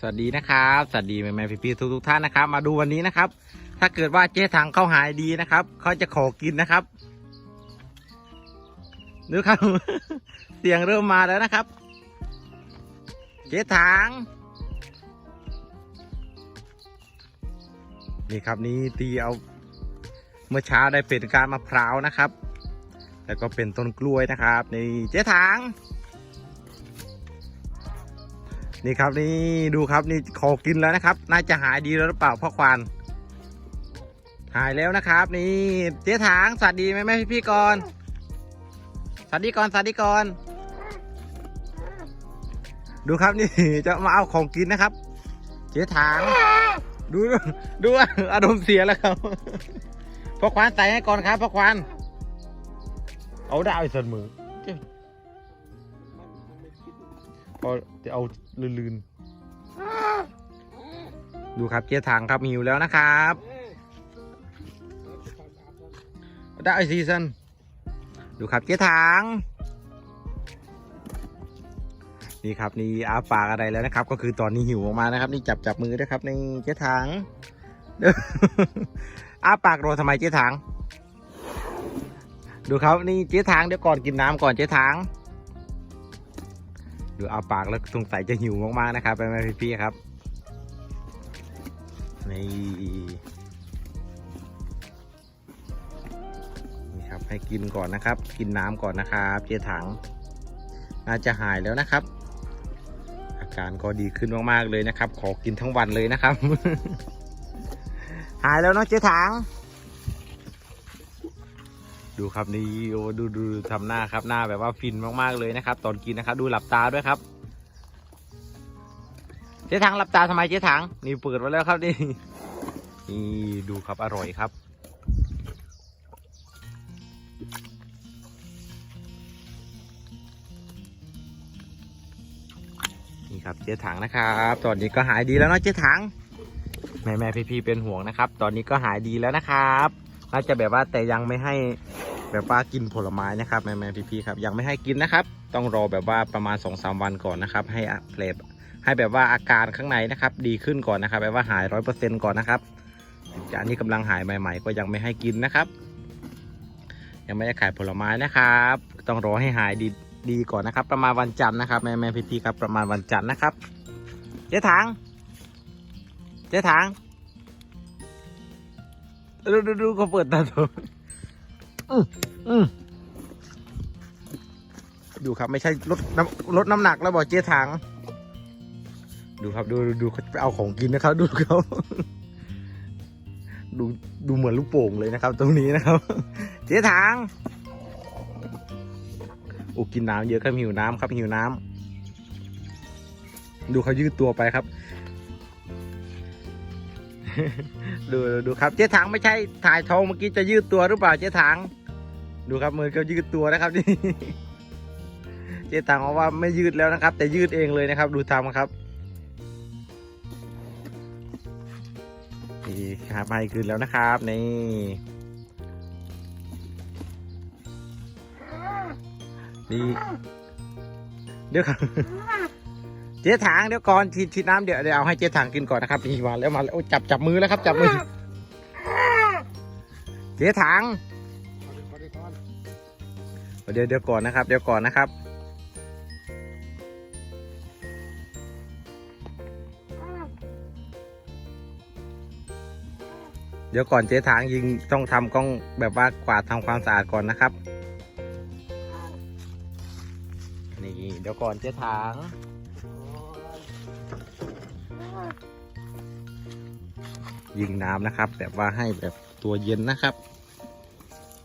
สวัสดีนะครับ สวัสดีแม่แม่พี่พี่ทุกทุกท่านนะครับ มาดูวันนี้นะครับ ถ้าเกิดว่าเจ๊ถังเขาหายดีนะครับเขาจะขอกินนะครับดูครับ เสียงเริ่มมาแล้วนะครับ เจ๊ถังนี่ครับนี่ตีเอาเมื่อเช้าได้เป็นการมะพร้าวนะครับ แล้วก็เป็นต้นกล้วยนะครับ นี่เจ๊ถัง นี่ครับนี่ดูครับนี่ขอกินแล้วนะครับ น่าจะหายดีแล้วหรือเปล่าพ่อควานหายแล้วนะครับ นี่เจ๊ถางสวัสดีแม่แม่พี่พี่ก่อนสวัสดีก่อนสวัสดีก่อนดูครับนี่จะมาเอาของกินนะครับ เจ๊ถางดูดูว่าอารมณ์เสียแล้วครับพ่อควานใส่ให้ก่อนครับพ่อควานเอาได้เอาอีกส่วนมือ พอจะเอาลื่นๆ ดูครับเจ๊ถังครับหิวแล้วนะครับได้ซีซันดูครับเจ๊ถังนี่ครับนี่อาปากอะไรแล้วนะครับ ก็คือตอนนี้หิวออกมานะครับ นี่จับจับมือด้วยครับนี่เจ๊ถังอาปากโรทำไมเจ๊ถังดูครับนี่เจ๊ถังเดี๋ยวก่อนกินน้ำก่อนเจ๊ถัง ดูเอาปากแล้วสงสัยจะหิวมากๆนะครับแม่ๆพี่ๆครับนี่นี่ครับให้กินก่อนนะครับ กินน้ำก่อนนะครับเจ๊ถัง น่าจะหายแล้วนะครับ อาการก็ดีขึ้นมากๆเลยนะครับ ขอกินทั้งวันเลยนะครับ หายแล้วเนาะเจ๊ถัง ดูครับนี่โอ้ดูดูทำหน้าครับหน้าแบบว่าฟินมากๆเลยนะครับ ตอนกินนะครับ ดูหลับตาด้วยครับ เจ๊ถังหลับตาทำไมเจ๊ถังนี่เปิดไว้แล้วครับนี่นี่ดูครับอร่อยครับ นี่ครับเจ๊ถังนะครับตอนนี้ก็หายดีแล้วเนาะเจ๊ถังแม่แม่พี่พี่เป็นห่วงนะครับ ตอนนี้ก็หายดีแล้วนะครับน่าจะแบบว่าแต่ยังไม่ให้ แบบว่ากินผลไม้นะครับแม่แม่พี่พี่ๆครับยังไม่ให้กินนะครับ ต้องรอแบบว่าประมาณ2อสวันก่อนนะครับ ให้อะเพลบให้แบบว่าอาการข้างในนะครับ ดีขึ้นก่อนนะครับ แบบว่าหายร้อยเปอร์เซ็นก่อนนะครับจากนี้กำลังหายใหม่ ๆ ก็ยังไม่ให้กินนะครับ ยังไม่ได้ขายผลไม้นะครับ ต้องรอให้หายดีดีก่อนนะครับ ประมาณวันจันทร์นะครับแม่แม่พี่พี่ๆครับประมาณวันจันทร์นะครับเจ๊ถังเจ๊ถังดูดูดูเขาเปิดตาโตอืมอืม ดูครับไม่ใช่ลดน้ำลดน้ำหนักแล้วบอกเจ๊ถัง ดูครับดูดูเขาไปเอาของกินนะครับ ดูเขาดูดูเหมือนลูกโป่งเลยนะครับ ตรงนี้นะครับ เจ๊ถังโอ้กินน้ำเยอะครับหิวน้ำครับหิวน้ำดูเขายืดตัวไปครับ ดูดูครับเจ๊ถังไม่ใช่ถ่ายทองเมื่อกี้จะยืดตัวหรือเปล่าเจ๊ถัง ดูครับมือเขายืดตัวนะครับนี่เจ๊ถังบอกว่าไม่ยืดแล้วนะครับ แต่ยืดเองเลยนะครับ ดูทำครับนี่ครับให้คืนแล้วนะครับนี่นี่เดี๋ยวครับ จ๊ถังเดี๋ยวก่อนฉีดฉีดน้ำเดี๋ยวเดี๋ยวเอาให้เจ๊ถังกินก่อนนะครับนี่มาแล้วมาแล้วโอ้จับจับมือแล้วครับ จับมือ เจ๊ถังเดี๋ยวเดี๋ยวก่อนนะครับ เดี๋ยวก่อนนะครับเดี๋ยวก่อนเจ๊ถางยิงต้องทำกล้องแบบว่ากวาดทำความสะอาดก่อนนะครับนี่เดี๋ยวก่อนเจ๊ถาง ยิงน้ำนะครับ แบบว่าให้แบบตัวเย็นนะครับ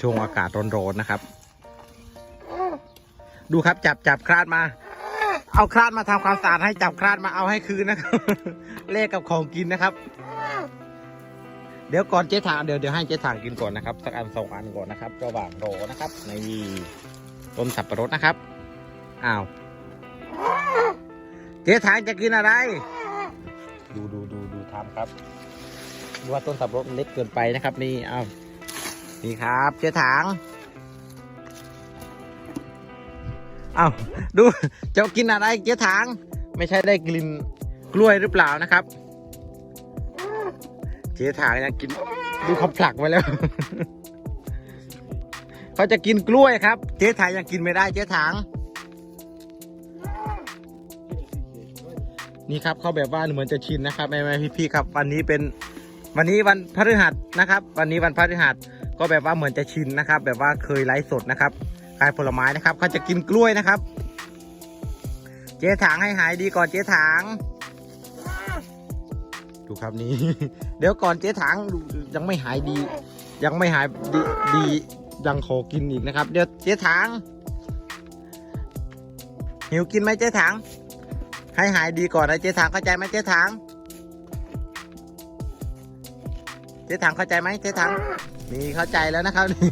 ช่วงอากาศร้อนๆนะครับ ดูครับจับจับคลาดมา เอาคลาดมาทำความสะอาดให้จับคลาดมาเอาให้คืนนะครับเลขกับของกินนะครับ เดี๋ยวก่อนเจ๊ถางเดี๋ยวเดี๋ยวให้เจ๊ถางกินก่อนนะครับสักอันสองอันก่อนนะครับระหว่างรอนะครับ ในต้นสับปะรดนะครับอ้าวเจ๊ถางจะกินอะไร ดูดูดูดูทำครับ ดูว่าต้นสับปะรดมันเล็กเกินไปนะครับนี่เอานี่ครับเจ๊ถางเอาดูจะกินอะไรเจ๊ถาง ไม่ใช่ได้กลิ่นกล้วยหรือเปล่านะครับเจ๊ถางยังกินดูเขาผลักไว้แล้วเขาจะกินกล้วยครับ เจ๊ถางยังกินไม่ได้เจ๊ถางนี่ครับเขาแบบว่าเหมือนจะชินนะครับแม่แม่พี่พี่ๆครับ วันนี้เป็น วันนี้วันพฤหัสนะครับ วันนี้วันพฤหัสก็แบบว่าเหมือนจะชินนะครับ แบบว่าเคยไลฟ์สดนะครับขายผลไม้นะครับเขาจะกินกล้วยนะครับ เจ๊ถางให้หายดีก่อนเจ๊ถางดูครับนี่ เดี๋ยวก่อนเจ๊ถางยังไม่หายดี ยังไม่หายดีดียังขอกินอีกนะครับ เดี๋ยวเจ๊ถางหิวกินไหมเจ๊ถางให้หายดีก่อนนะเจ๊ถางเข้าใจไหมเจ๊ถาง เจ๊ถางเข้าใจไหมเจ๊ถางนี่เข้าใจแล้วนะครับนี่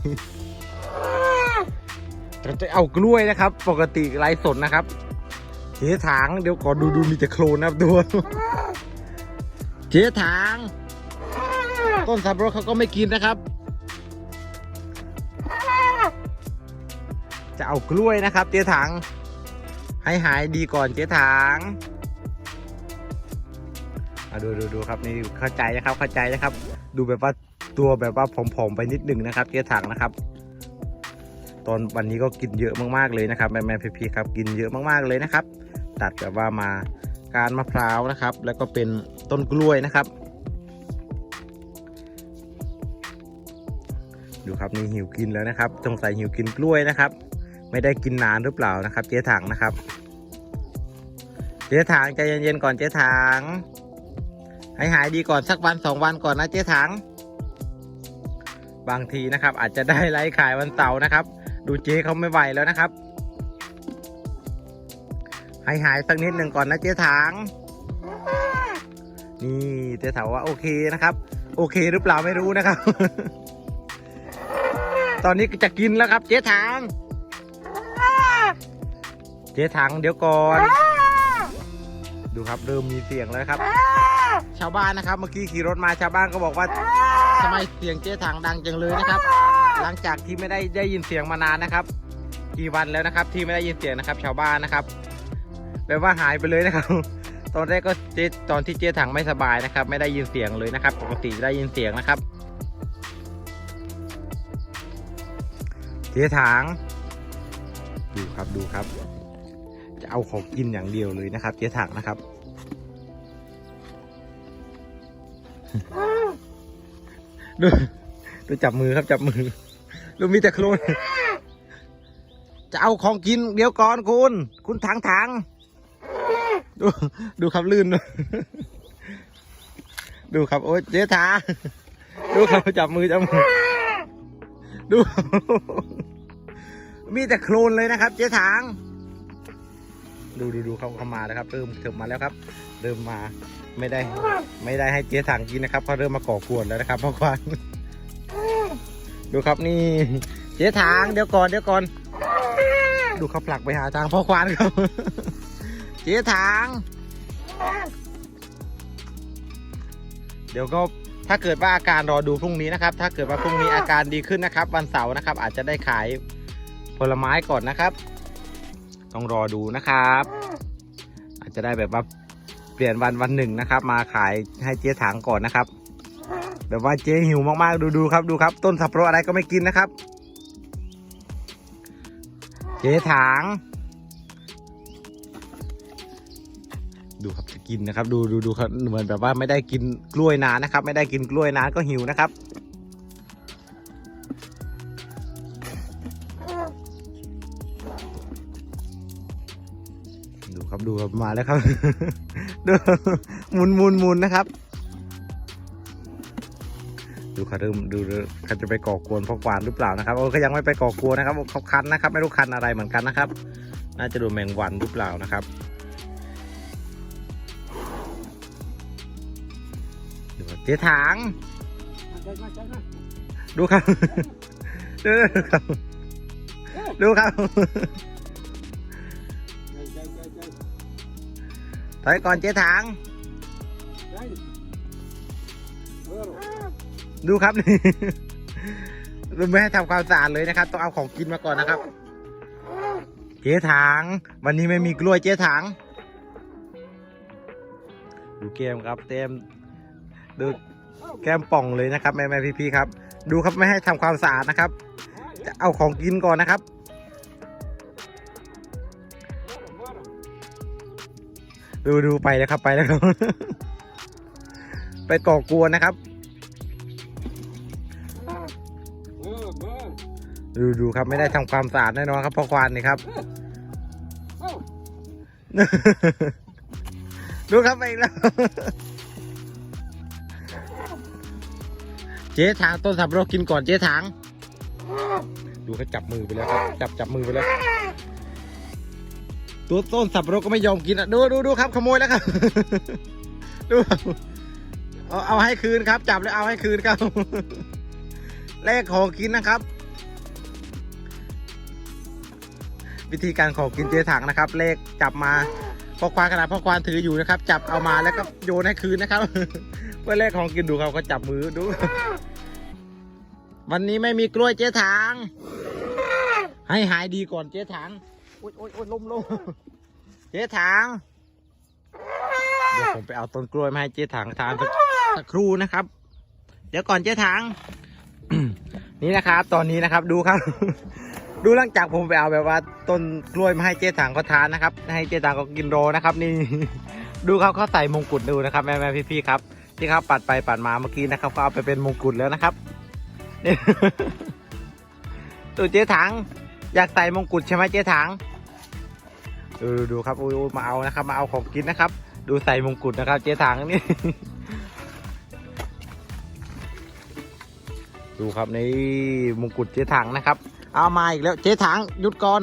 เราจะเอากล้วยนะครับ ปกติไร้สดนะครับเจ๊ถางเดี๋ยวก่อนดูดูมีแต่โคลนนะครับดูเจ๊ถางต้นสับปะรดเขาก็ไม่กินนะครับ จะเอากล้วยนะครับ เจ๊ถางให้หายดีก่อนเจ๊ถาง มาดูดูดูครับนี่เข้าใจนะครับเข้าใจนะครับ ดูแบบว่าตัวแบบว่าผอมๆไปนิดหนึ่งนะครับเจ๊ถางนะครับตอนวันนี้ก็กินเยอะมากๆเลยนะครับแม่แม่พี่ๆครับกินเยอะมากๆเลยนะครับ ตัดแบบว่ามาการมะพร้าวนะครับ แล้วก็เป็นต้นกล้วยนะครับ ดูครับนี่หิวกินแล้วนะครับสงสัยหิวกินกล้วยนะครับ ไม่ได้กินนานหรือเปล่านะครับ เจ๊ถังนะครับ เจ๊ถังใจเย็นๆก่อนเจ๊ถัง ให้หายดีก่อนสักวันสองวันก่อนนะเจ๊ถัง บางทีนะครับ อาจจะได้ไลฟ์ขายวันเสาร์นะครับ ดูเจ๊เขาไม่ไหวแล้วนะครับ ให้หายสักนิดหนึ่งก่อนนะเจ๊ถัง นี่เจ๊ถังว่าโอเคนะครับ โอเคหรือเปล่าไม่รู้นะครับ ตอนนี้จะกินแล้วครับ เจ๊ถัง เจ๊ถังเดี๋ยวก่อน ดูครับเริ่มมีเสียงแล้วครับ ชาวบ้านนะครับ เมื่อกี้ขี่รถมาชาวบ้านก็บอกว่าทำไมเสียงเจ๊ถังดังจังเลยนะครับ หลังจากที่ไม่ได้ได้ยินเสียงมานานนะครับ กี่วันแล้วนะครับ ที่ไม่ได้ยินเสียงนะครับ ชาวบ้านนะครับแปลว่าหายไปเลยนะครับ ตอนแรกก็เจ๊ตอนที่เจ๊ถังไม่สบายนะครับ ไม่ได้ยินเสียงเลยนะครับ ปกติจะได้ยินเสียงนะครับ เจ๊ถังดูครับดูครับ จะเอาของกินอย่างเดียวเลยนะครับ เจ๊ถังนะครับ ดูดูจับมือครับจับมือดูมีแต่โคลนจะเอาของกินเดี๋ยวก่อนคุณ คุณถังถังดูดูครับลื่น ดูครับ โอ้ยเจ๊ถาดูครับจับมือจับมือดู มีแต่โคลนเลยนะครับ เจ๊ถาง ดูดูดูเขาเข้ามาแล้วครับเริ่มเถิบมาแล้วครับ เริ่มมาไม่ได้ ไม่ได้ให้เจ๊ถางกินนะครับเขาเริ่มมาก่อกวนแล้วนะครับพ่อควานดูครับนี่เจ๊ถางเดี๋ยวก่อนเดี๋ยวก่อน ดูเขาผลักไปหาทางพ่อควานครับเจ๊ถางเดี๋ยวก็ถ้าเกิดว่าอาการรอดูพรุ่งนี้นะครับ ถ้าเกิดว่าพรุ่งนี้อาการดีขึ้นนะครับ วันเสาร์นะครับ อาจจะได้ขายผลไม้ก่อนนะครับ ต้องรอดูนะครับ อาจจะได้แบบว่าเปลี่ยนวันวันหนึ่งนะครับ มาขายให้เจ๊ถังก่อนนะครับ แบบว่าเจ๊หิวมากๆดูดูครับดูครับ ต้นสับปะรดอะไรก็ไม่กินนะครับ เจ๊ถังดูครับจะกินนะครับ ดูดูดูครับเหมือนแบบว่าไม่ได้กินกล้วยนานนะครับ ไม่ได้กินกล้วยนานก็หิวนะครับ ครับดูครับมาแล้วครับดูหมุนหมุนหมุนนะครับ ดูเขาเริ่มดูเขาจะไปก่อกวนพ่อกวานหรือเปล่านะครับโอ้เขายังไม่ไปก่อกวนนะครับเขาคันนะครับ ไม่รู้คันอะไรเหมือนกันนะครับ น่าจะโดนแมงวันหรือเปล่านะครับดูครับเจ๊ถางดูครับดูครับดูครับ ถอยก่อนเจ๊ถาง ดูครับนี่เราไม่ให้ทำความสะอาดเลยนะครับ ต้องเอาของกินมาก่อนนะครับ เจ๊ถาง วันนี้ไม่มีกล้วยเจ๊ถาง ดูเกมครับ เต็มดูแก้มป่องเลยนะครับแม่แม่พี่พี่ๆครับ ดูครับไม่ให้ทำความสะอาดนะครับ จะเอาของกินก่อนนะครับ ดูดูไปแล้วครับไปแล้วครับ ไปก่อกวนนะครับ ดูดูครับไม่ได้ทำความสะอาดแน่นอนครับพ่อควานนี่ครับ ดูครับไปอีกแล้ว เจ๊ถางต้นสับปะรกินก่อนเจ๊ถาง ดูเขาจับมือไปแล้วครับ จับจับมือไปแล้ว ตัวต้นสับปะรดก็ไม่ยอมกินอะดูดูดูครับขโมยแล้วครับ ดูเอาเอาให้คืนครับ จับแล้วเอาให้คืนครับแลกของกินนะครับ วิธีการของกินเจ๊ถังนะครับ เลขจับมาพ่อควานขนาดพ่อควานถืออยู่นะครับ จับเอามาแล้วก็โยนให้คืนนะครับ เพื่อเลขของกินดูเขาก็จับมือดู วันนี้ไม่มีกล้วยเจ๊ถังให้หายดีก่อนเจ๊ถัง โอ๊ยโอ๊ยโอ๊ยลมลมเจ๊ถัง เดี๋ยวผมไปเอาต้นกล้วยมาให้เจ๊ถังทานสักครู่นะครับ เดี๋ยวก่อนเจ๊ถัง นี่นะครับ ตอนนี้นะครับดูครับ ดูหลังจากผมไปเอาแบบว่าต้นกล้วยมาให้เจ๊ถังเขาทานนะครับ ให้เจ๊ถังเขากินโรนะครับ นี่ ดูเขาเขาใส่มงกุฎดูนะครับแม่แม่พี่พี่ครับที่เขาปัดไปปัดมาเมื่อกี้นะครับเขาเอาไปเป็นมงกุฎแล้วนะครับนี่ตัวเจ๊ถัง อยากใส่มงกุฎใช่ไหมเจ๊ถัง ดูดูดูครับอุ้ยอุ้ยมาเอานะครับ มาเอาของกินนะครับ ดูใส่มงกุฎนะครับ เจ๊ถังนี่ดูครับในมงกุฎเจ๊ถังนะครับ เอามาอีกแล้วเจ๊ถังหยุดก่อน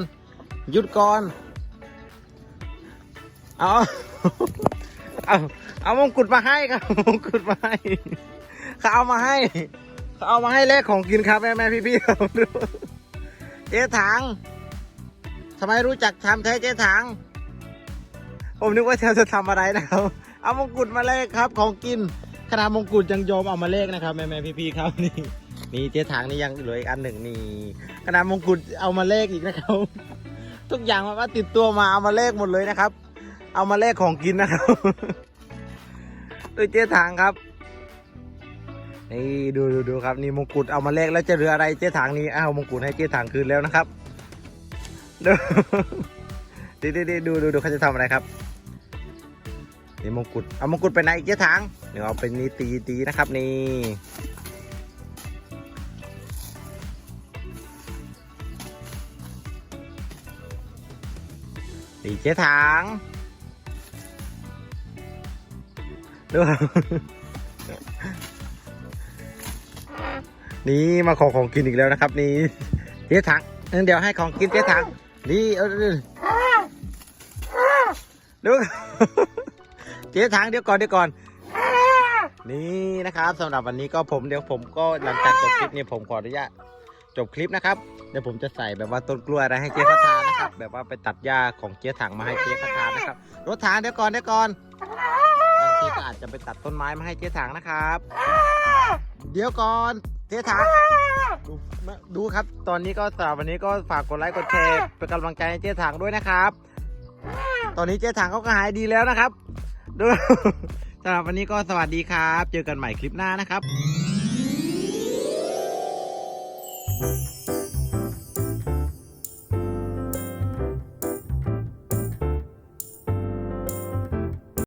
หยุดก่อนเอาเอาเอามงกุฎมาให้ครับมงกุฎมาให้เขาเอามาให้เขาเอามาให้แลกของกินครับแม่แม่พี่พี่ๆครับดูเจ๊ถัง ทำไมรู้จักทำแท้เจ๊ถัง ผมนึกว่าเธอจะทำอะไรนะครับ เอามงกุฎมาแลกครับ ของกินขนาดมงกุฎยังยอมเอามาแลกนะครับแม่แม่พี่พี่ๆครับนี่นี่เจ๊ถังนี่ยังเหลืออีกอันหนึ่งนี่ขนาดมงกุฎเอามาเลขอีกนะครับ ทุกอย่างมันว่าติดตัวมาเอามาเลขหมดเลยนะครับ เอามาเลขของกินนะครับดูเจ๊ถังครับนี่ดูดูดูครับนี่มงกุฎเอามาเลขแล้วจะเหลืออะไรเจ๊ถังนี่เอามงกุฎให้เจ๊ถังคืนแล้วนะครับ ดูดีดีดีดูดูดูเขาจะทำอะไรครับนี่มงกุฎเอามงกุฎไปไหนอีกเจ๊ถังเดี๋ยวเอาเป็นนี่ตีตีนะครับนี่สีเจ๊ถังดูนี่มาขอของกินอีกแล้วนะครับ นี่เจ๊ถังเดี๋ยวให้ของกินเจ๊ถัง นี่เอาดูดูเจ๊ถังเดี๋ยวก่อนเดี๋ยวก่อน นี่นะครับสำหรับวันนี้ก็ผมเดี๋ยวผมก็หลังจากจบคลิปนี้ผมขออนุญาตจบคลิปนะครับเดี๋ยวผมจะใส่แบบว่าต้นกล้วยอะไรให้เจ๊เขาทานนะครับ แบบว่าไปตัดหญ้าของเจ๊ถังมาให้เจ๊เขาทานนะครับรถถังเดี๋ยวก่อนเดี๋ยวก่อนบางทีก็อาจจะไปตัดต้นไม้มาให้เจ๊ถังนะครับ เดี๋ยวก่อน เจ๊ถังดูดูครับ ตอนนี้ก็สำหรับวันนี้ก็ฝากกดไลค์กดแชร์เป็นกำลังใจให้เจ๊ถังด้วยนะครับ ตอนนี้เจ๊ถังเขาก็หายดีแล้วนะครับดูสำหรับวันนี้ก็สวัสดีครับ เจอกันใหม่คลิปหน้านะครับ